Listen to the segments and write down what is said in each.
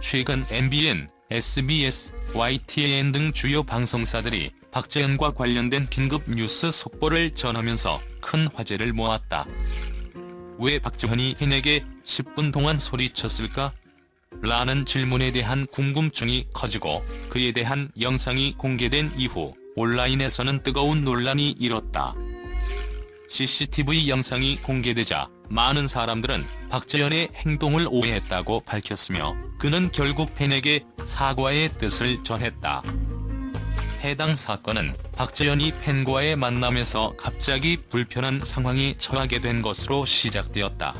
최근 MBN, SBS, YTN 등 주요 방송사들이 박재현과 관련된 긴급 뉴스 속보를 전하면서 큰 화제를 모았다. 왜 박재현이 팬에게 10분 동안 소리쳤을까? 라는 질문에 대한 궁금증이 커지고 그에 대한 영상이 공개된 이후 온라인에서는 뜨거운 논란이 일었다. CCTV 영상이 공개되자 많은 사람들은 박재현의 행동을 오해했다고 밝혔으며 그는 결국 팬에게 사과의 뜻을 전했다. 해당 사건은 박재현이 팬과의 만남에서 갑자기 불편한 상황이 처하게 된 것으로 시작되었다.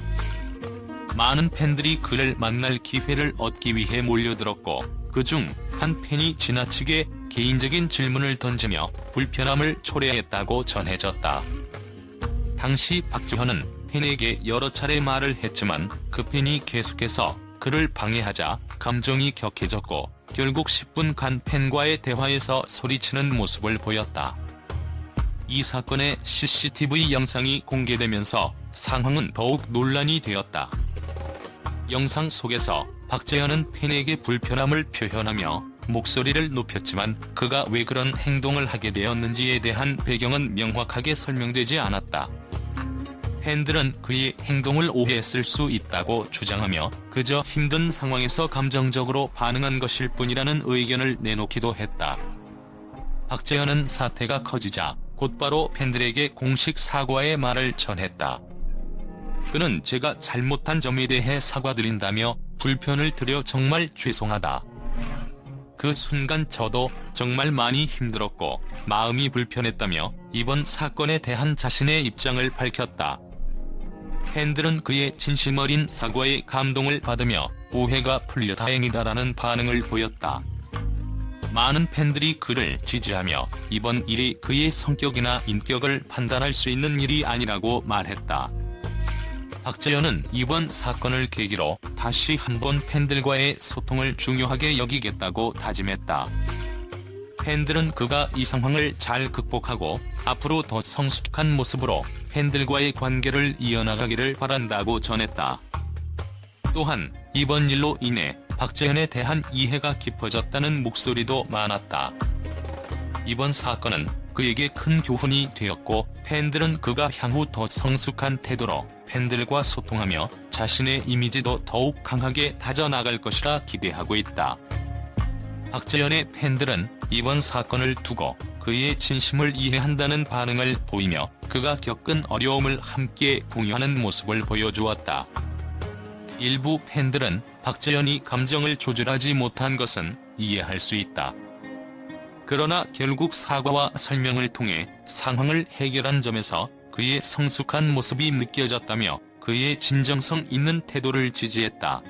많은 팬들이 그를 만날 기회를 얻기 위해 몰려들었고 그 중 한 팬이 지나치게 개인적인 질문을 던지며 불편함을 초래했다고 전해졌다. 당시 박지현은 팬에게 여러 차례 말을 했지만 그 팬이 계속해서 그를 방해하자 감정이 격해졌고 결국 10분간 팬과의 대화에서 소리치는 모습을 보였다. 이 사건의 CCTV 영상이 공개되면서 상황은 더욱 논란이 되었다. 영상 속에서 박재현은 팬에게 불편함을 표현하며 목소리를 높였지만 그가 왜 그런 행동을 하게 되었는지에 대한 배경은 명확하게 설명되지 않았다. 팬들은 그의 행동을 오해했을 수 있다고 주장하며 그저 힘든 상황에서 감정적으로 반응한 것일 뿐이라는 의견을 내놓기도 했다. 박재현은 사태가 커지자 곧바로 팬들에게 공식 사과의 말을 전했다. 그는 제가 잘못한 점에 대해 사과드린다며 불편을 드려 정말 죄송하다. 그 순간 저도 정말 많이 힘들었고 마음이 불편했다며 이번 사건에 대한 자신의 입장을 밝혔다. 팬들은 그의 진심 어린 사과에 감동을 받으며 오해가 풀려 다행이다라는 반응을 보였다. 많은 팬들이 그를 지지하며 이번 일이 그의 성격이나 인격을 판단할 수 있는 일이 아니라고 말했다. 박재현은 이번 사건을 계기로 다시 한번 팬들과의 소통을 중요하게 여기겠다고 다짐했다. 팬들은 그가 이 상황을 잘 극복하고 앞으로 더 성숙한 모습으로 팬들과의 관계를 이어나가기를 바란다고 전했다. 또한 이번 일로 인해 박재현에 대한 이해가 깊어졌다는 목소리도 많았다. 이번 사건은 그에게 큰 교훈이 되었고 팬들은 그가 향후 더 성숙한 태도로 팬들과 소통하며 자신의 이미지도 더욱 강하게 다져나갈 것이라 기대하고 있다. 박재현의 팬들은 이번 사건을 두고 그의 진심을 이해한다는 반응을 보이며 그가 겪은 어려움을 함께 공유하는 모습을 보여주었다. 일부 팬들은 박재현이 감정을 조절하지 못한 것은 이해할 수 있다. 그러나 결국 사과와 설명을 통해 상황을 해결한 점에서 그의 성숙한 모습이 느껴졌다며 그의 진정성 있는 태도를 지지했다.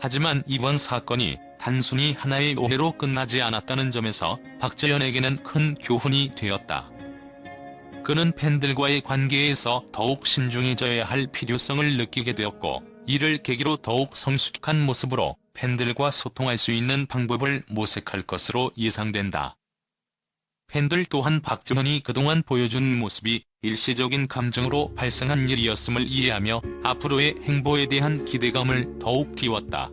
하지만 이번 사건이 단순히 하나의 오해로 끝나지 않았다는 점에서 박재현에게는 큰 교훈이 되었다. 그는 팬들과의 관계에서 더욱 신중해져야 할 필요성을 느끼게 되었고 이를 계기로 더욱 성숙한 모습으로 팬들과 소통할 수 있는 방법을 모색할 것으로 예상된다. 팬들 또한 박지현이 그동안 보여준 모습이 일시적인 감정으로 발생한 일이었음을 이해하며 앞으로의 행보에 대한 기대감을 더욱 키웠다.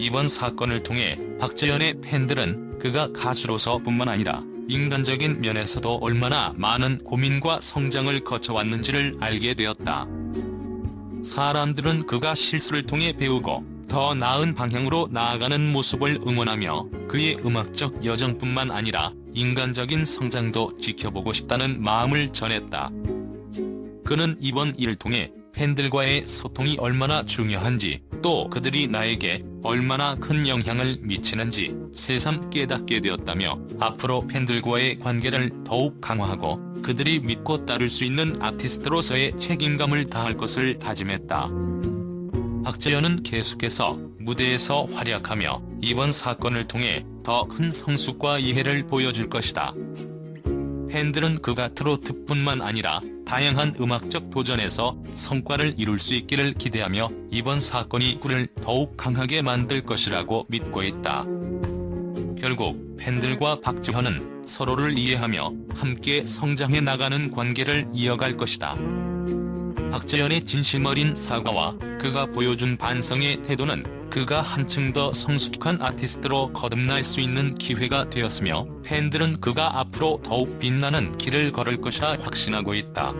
이번 사건을 통해 박재현의 팬들은 그가 가수로서 뿐만 아니라 인간적인 면에서도 얼마나 많은 고민과 성장을 거쳐왔는지를 알게 되었다. 사람들은 그가 실수를 통해 배우고 더 나은 방향으로 나아가는 모습을 응원하며 그의 음악적 여정뿐만 아니라 인간적인 성장도 지켜보고 싶다는 마음을 전했다. 그는 이번 일을 통해 팬들과의 소통이 얼마나 중요한지 또 그들이 나에게 얼마나 큰 영향을 미치는지 새삼 깨닫게 되었다며 앞으로 팬들과의 관계를 더욱 강화하고 그들이 믿고 따를 수 있는 아티스트로서의 책임감을 다할 것을 다짐했다. 박재현은 계속해서 무대에서 활약하며 이번 사건을 통해 더 큰 성숙과 이해를 보여줄 것이다. 팬들은 그가 트로트뿐만 아니라 다양한 음악적 도전에서 성과를 이룰 수 있기를 기대하며 이번 사건이 그를 더욱 강하게 만들 것이라고 믿고 있다. 결국 팬들과 박지현은 서로를 이해하며 함께 성장해 나가는 관계를 이어갈 것이다. 박재현의 진심 어린 사과와 그가 보여준 반성의 태도는 그가 한층 더 성숙한 아티스트로 거듭날 수 있는 기회가 되었으며 팬들은 그가 앞으로 더욱 빛나는 길을 걸을 것이라 확신하고 있다.